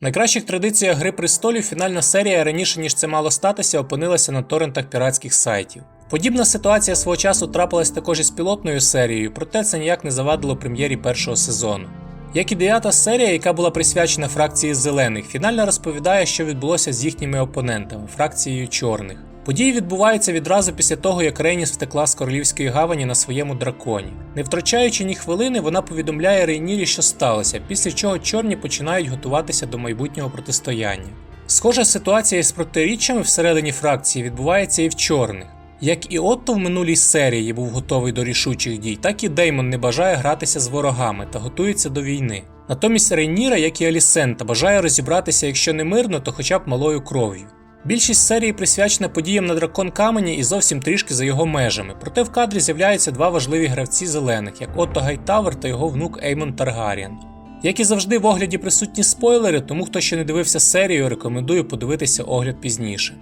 Найкращих традиціях Гри престолів фінальна серія раніше ніж це мало статися, опинилася на торрентах піратських сайтів. Подібна ситуація свого часу трапилась також із пілотною серією, проте це ніяк не завадило прем'єрі першого сезону. Як і дев'ята серія, яка була присвячена фракції зелених, фінально розповідає, що відбулося з їхніми опонентами фракцією чорних. Події відбуваються відразу після того, як Рейніс втекла з королівської гавані на своєму драконі. Не втрачаючи ні хвилини, вона повідомляє Рейнірі, що сталося, після чого чорні починають готуватися до майбутнього протистояння. Схожа ситуація з протиріччями всередині фракції відбувається і в чорних. Як і Отто в минулій серії був готовий до рішучих дій, так і Деймон не бажає гратися з ворогами та готується до війни. Натомість Рейніра, як і Алісента, бажає розібратися, якщо не мирно, то хоча б малою кров'ю. Більшість серії присвячена подіям на дракон камені і зовсім трішки за його межами, проте в кадрі з'являються два важливі гравці зелених, як Отто Гайтавер та його внук Еймон Таргаріан. Як і завжди, в огляді присутні спойлери, тому хто ще не дивився серію, рекомендую подивитися огляд пізніше.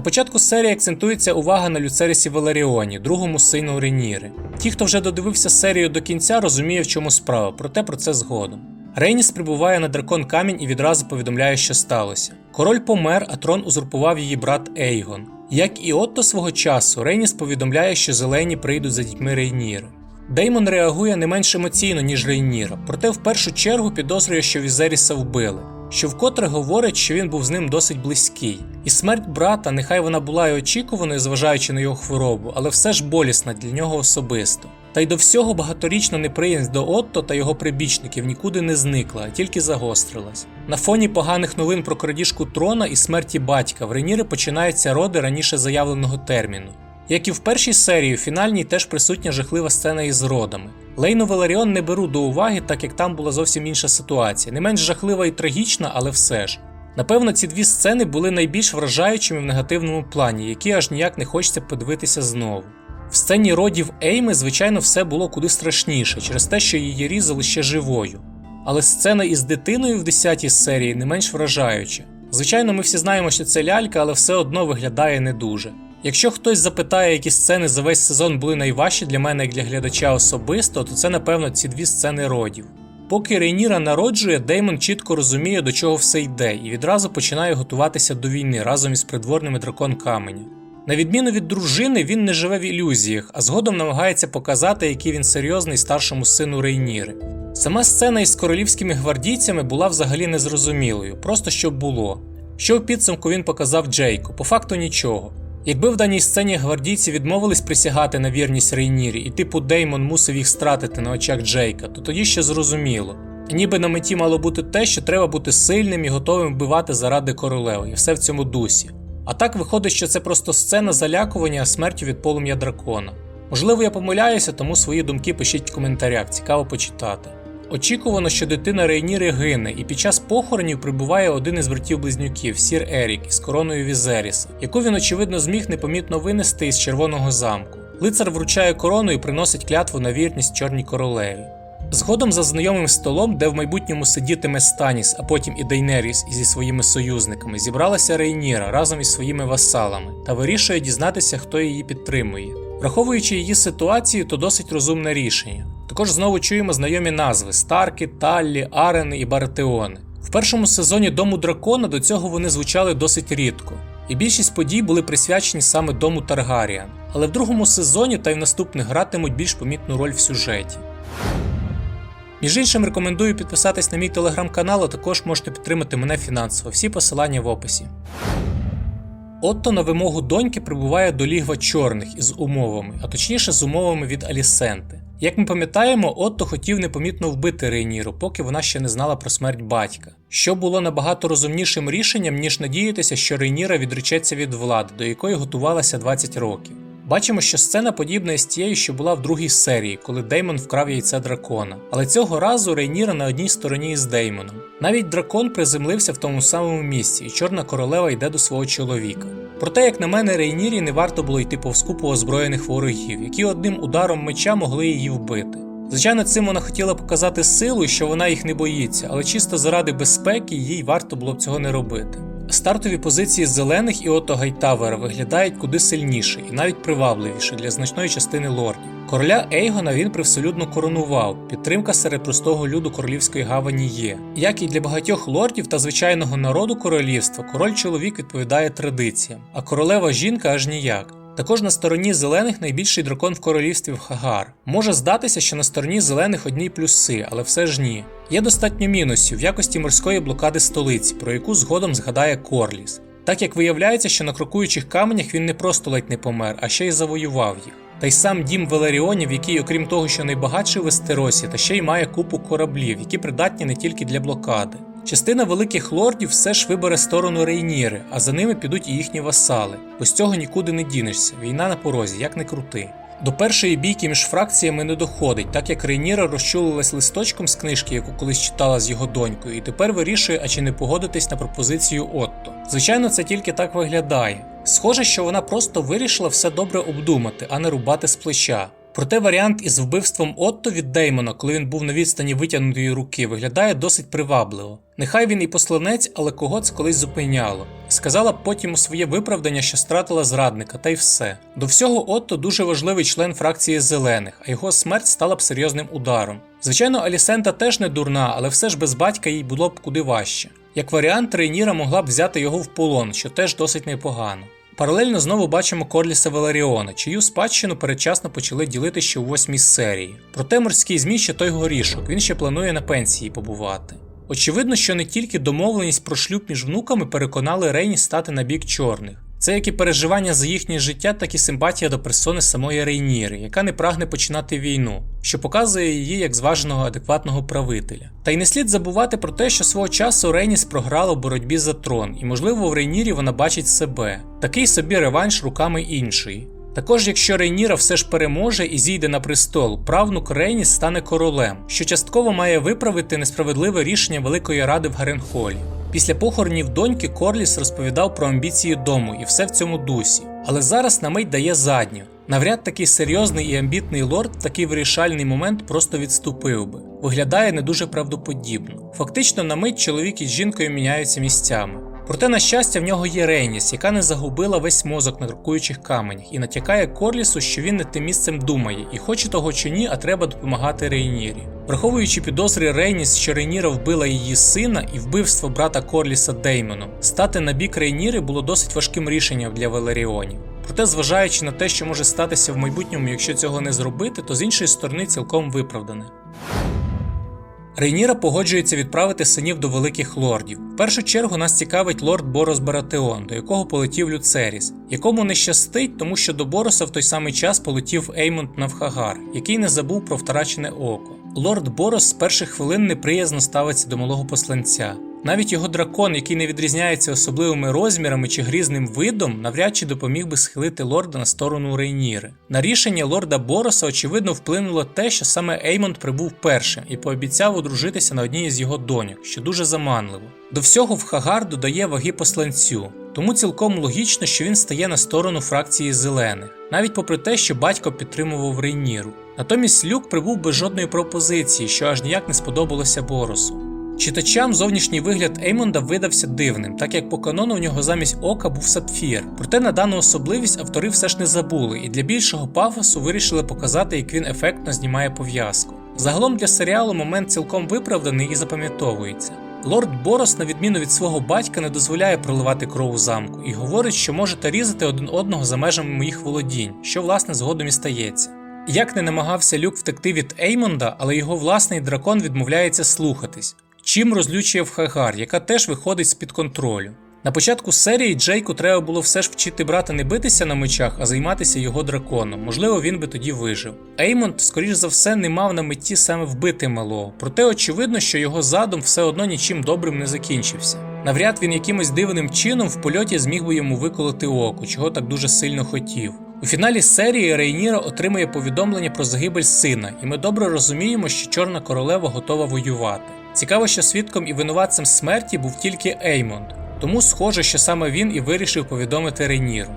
На початку серії акцентується увага на Люцерісі Валеріоні, другому сину Реніри. Ті, хто вже додивився серію до кінця, розуміє, в чому справа, проте про це згодом. Рейніс прибуває на дракон камінь і відразу повідомляє, що сталося. Король помер, а трон узурпував її брат Ейгон. Як і Отто свого часу, Рейніс повідомляє, що зелені прийдуть за дітьми Рейніри. Деймон реагує не менш емоційно, ніж Рейніра, проте в першу чергу підозрює, що Візеріса вбили, що вкотре говорить, що він був з ним досить близький. І смерть брата, нехай вона була й очікуваною, зважаючи на його хворобу, але все ж болісна для нього особисто. Та й до всього багаторічна неприязнь до Отто та його прибічників нікуди не зникла, а тільки загострилась. На фоні поганих новин про крадіжку трона і смерті батька в Реніри починаються роди раніше заявленого терміну. Як і в першій серії, в фінальній теж присутня жахлива сцена із родами. Лейну Веларіон не беру до уваги, так як там була зовсім інша ситуація, не менш жахлива і трагічна, але все ж. Напевно, ці дві сцени були найбільш вражаючими в негативному плані, які аж ніяк не хочеться подивитися знову. В сцені родів Ейми, звичайно, все було куди страшніше через те, що її різали ще живою. Але сцена із дитиною в 10-й серії не менш вражаюча. Звичайно, ми всі знаємо, що це лялька, але все одно виглядає не дуже. Якщо хтось запитає, які сцени за весь сезон були найважчі для мене як для глядача особисто, то це напевно ці дві сцени родів. Поки Рейніра народжує, Деймон чітко розуміє, до чого все йде, і відразу починає готуватися до війни разом із придворними дракон каменя. На відміну від дружини, він не живе в ілюзіях, а згодом намагається показати, який він серйозний старшому сину Рейніри. Сама сцена із королівськими гвардійцями була взагалі незрозумілою, просто щоб було. Що в підсумку він показав Джейку, по факту нічого. Якби в даній сцені гвардійці відмовились присягати на вірність Рейнірі, і типу Деймон мусив їх стратити на очах Джейка, то тоді ще зрозуміло. Ніби на меті мало бути те, що треба бути сильним і готовим вбивати заради королеви, і все в цьому дусі. А так виходить, що це просто сцена залякування смертю від полум'я дракона. Можливо, я помиляюся, тому свої думки пишіть в коментарях, цікаво почитати. Очікувано, що дитина Рейніри гине, і під час похоронів прибуває один із братів-близнюків, Сір Ерік, із короною Візеріса, яку він, очевидно, зміг непомітно винести із червоного замку. Лицар вручає корону і приносить клятву на вірність чорній королеві. Згодом за знайомим столом, де в майбутньому сидітиме Станіс, а потім і Дейнеріс зі своїми союзниками, зібралася Рейніра разом із своїми васалами та вирішує дізнатися, хто її підтримує. Враховуючи її ситуацію, то досить розумне рішення. Також знову чуємо знайомі назви Старки, Таллі, Арени і Баратеони. В першому сезоні Дому дракона до цього вони звучали досить рідко, і більшість подій були присвячені саме дому Таргаріан, але в другому сезоні та й в наступних гратимуть більш помітну роль в сюжеті. Між іншим, рекомендую підписатись на мій телеграм-канал, а також можете підтримати мене фінансово. Всі посилання в описі. Отто на вимогу доньки прибуває до лігва чорних із умовами, а точніше з умовами від Алісенти. Як ми пам'ятаємо, Отто хотів непомітно вбити Рейніру, поки вона ще не знала про смерть батька, що було набагато розумнішим рішенням, ніж надіятися, що Рейніра відречеться від влади, до якої готувалася 20 років. Бачимо, що сцена подібна із тією, що була в другій серії, коли Деймон вкрав яйце дракона. Але цього разу Рейніра на одній стороні із Деймоном. Навіть дракон приземлився в тому самому місці, і чорна королева йде до свого чоловіка. Проте, як на мене, Рейнірі не варто було йти повз купу озброєних ворогів, які одним ударом меча могли її вбити. Звичайно, цим вона хотіла показати силу, що вона їх не боїться, але чисто заради безпеки їй варто було б цього не робити. Стартові позиції зелених і Ото Гайтавера виглядають куди сильніше і навіть привабливіше для значної частини лордів. Короля Ейгона він привселюдно коронував. Підтримка серед простого люду королівської гавані є. Як і для багатьох лордів та звичайного народу королівства, король чоловік відповідає традиціям, а королева жінка аж ніяк. Також на стороні зелених найбільший дракон в королівстві в Хагар. Може здатися, що на стороні зелених одні плюси, але все ж ні. Є достатньо мінусів в якості морської блокади столиці, про яку згодом згадає Корліс. Так як виявляється, що на крокуючих каменях він не просто ледь не помер, а ще й завоював їх. Та й сам дім Велеріонів, який, окрім того, що найбагатший в Естеросі, та ще й має купу кораблів, які придатні не тільки для блокади. Частина великих лордів все ж вибере сторону Рейніри, а за ними підуть і їхні васали, бо з цього нікуди не дінешся. Війна на порозі, як не крути. До першої бійки між фракціями не доходить, так як Рейніра розчулилась листочком з книжки, яку колись читала з його донькою, і тепер вирішує, а чи не погодитись на пропозицію Отто. Звичайно, це тільки так виглядає. Схоже, що вона просто вирішила все добре обдумати, а не рубати з плеча. Проте варіант із вбивством Отто від Деймона, коли він був на відстані витягнутої руки, виглядає досить привабливо. Нехай він і посланець, але кого це колись зупиняло. Сказала потім у своє виправдання, що стратила зрадника, та й все. До всього Отто дуже важливий член фракції зелених, а його смерть стала б серйозним ударом. Звичайно, Алісента теж не дурна, але все ж без батька їй було б куди важче. Як варіант, Рейніра могла б взяти його в полон, що теж досить непогано. Паралельно знову бачимо Корліса Веларіона, чию спадщину передчасно почали ділити ще у восьмій серії. Проте морський змій ще той горішок, він ще планує на пенсії побувати. Очевидно, що не тільки домовленість про шлюб між внуками переконали Рейні стати на бік чорних. Це як і переживання за їхнє життя, так і симпатія до персони самої Рейніри, яка не прагне починати війну, що показує її як зваженого адекватного правителя. Та й не слід забувати про те, що свого часу Рейніс програла в боротьбі за трон, і, можливо, в Рейнірі вона бачить себе, такий собі реванш руками іншої. Також, якщо Рейніра все ж переможе і зійде на престол, правнук Рейніс стане королем, що частково має виправити несправедливе рішення Великої Ради в Гаренхолі. Після похоронів доньки Корліс розповідав про амбіції дому і все в цьому дусі. Але зараз на мить дає задню. Навряд такий серйозний і амбітний лорд в такий вирішальний момент просто відступив би. Виглядає не дуже правдоподібно. Фактично, на мить чоловік із жінкою міняються місцями. Проте, на щастя, в нього є Рейніс, яка не загубила весь мозок на крокуючих каменях і натякає Корлісу, що він не тим місцем думає, і хоче того чи ні, а треба допомагати Рейнірі. Враховуючи підозри Рейніс, що Рейніра вбила її сина і вбивство брата Корліса Деймоном, стати на бік Рейніри було досить важким рішенням для Велеріонів. Проте, зважаючи на те, що може статися в майбутньому, якщо цього не зробити, то з іншої сторони цілком виправдане. Рейніра погоджується відправити синів до великих лордів. В першу чергу нас цікавить лорд Борос Баратеон, до якого полетів Люцеріс, якому не щастить, тому що до Бороса в той самий час полетів Еймонд Навхагар, який не забув про втрачене око. Лорд Борос з перших хвилин неприязно ставиться до малого посланця. Навіть його дракон, який не відрізняється особливими розмірами чи грізним видом, навряд чи допоміг би схилити лорда на сторону Рейніри. На рішення лорда Бороса очевидно вплинуло те, що саме Еймонд прибув першим і пообіцяв одружитися на одній із його доньок, що дуже заманливо. До всього в Хагар додає ваги посланцю, тому цілком логічно, що він стає на сторону фракції зелених, навіть попри те, що батько підтримував Рейніру. Натомість Люк прибув без жодної пропозиції, що аж ніяк не сподобалося Боросу. Читачам зовнішній вигляд Еймонда видався дивним, так як по канону у нього замість ока був сапфір. Проте на дану особливість автори все ж не забули, і для більшого пафосу вирішили показати, як він ефектно знімає пов'язку. Загалом для серіалу момент цілком виправданий і запам'ятовується. Лорд Борос, на відміну від свого батька, не дозволяє проливати кров у замку і говорить, що можете різати один одного за межами моїх володінь, що власне згодом і стається. Як не намагався Люк втекти від Еймонда, але його власний дракон відмовляється слухатись чим розлючує в Хагар, яка теж виходить з-під контролю. На початку серії Джейку треба було все ж вчити брата не битися на мечах, а займатися його драконом. Можливо, він би тоді вижив. Еймонд, скоріш за все, не мав на меті саме вбити малого, проте очевидно, що його задум все одно нічим добрим не закінчився. Навряд він якимось дивним чином в польоті зміг би йому виколоти око, чого так дуже сильно хотів. У фіналі серії Рейніра отримує повідомлення про загибель сина, і ми добре розуміємо, що Чорна королева готова воювати. Цікаво, що свідком і винуватцем смерті був тільки Еймонд, тому схоже, що саме він і вирішив повідомити Рейніру.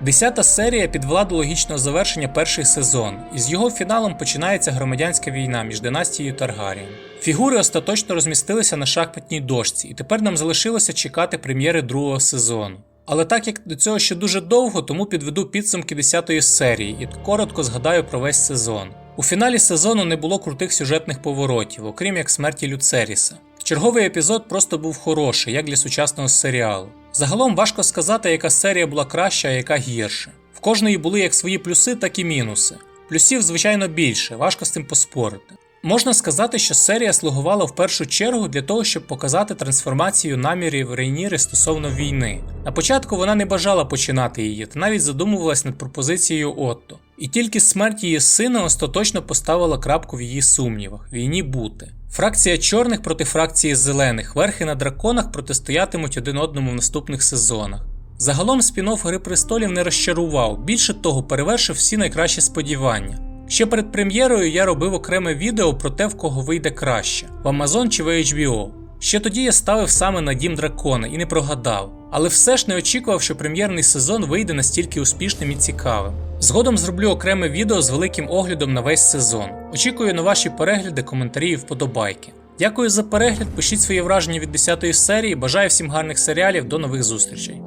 Десята серія підвела до логічного завершення перший сезон, і з його фіналом починається громадянська війна між династією Таргарієн. Фігури остаточно розмістилися на шахматній дошці, і тепер нам залишилося чекати прем'єри другого сезону. Але так як до цього ще дуже довго, тому підведу підсумки 10-ї серії і коротко згадаю про весь сезон. У фіналі сезону не було крутих сюжетних поворотів, окрім як смерті Люцеріса. Черговий епізод просто був хороший, як для сучасного серіалу. Загалом важко сказати, яка серія була краща, а яка гірша. В кожної були як свої плюси, так і мінуси. Плюсів, звичайно, більше, важко з тим поспорити. Можна сказати, що серія слугувала в першу чергу для того, щоб показати трансформацію намірів Рейніри стосовно війни. На початку вона не бажала починати її та навіть задумувалась над пропозицією Отто. І тільки смерть її сина остаточно поставила крапку в її сумнівах війні бути. Фракція чорних проти фракції зелених, верхи на драконах протистоятимуть один одному в наступних сезонах. Загалом спін-офф Гри престолів не розчарував, більше того, перевершив всі найкращі сподівання. Ще перед прем'єрою я робив окреме відео про те, в кого вийде краще в Amazon чи в HBO. Ще тоді я ставив саме на Дім Дракона і не прогадав, але все ж не очікував, що прем'єрний сезон вийде настільки успішним і цікавим. Згодом зроблю окреме відео з великим оглядом на весь сезон. Очікую на ваші перегляди, коментарі і вподобайки. Дякую за перегляд, пишіть свої враження від 10-ї серії. Бажаю всім гарних серіалів, до нових зустрічей.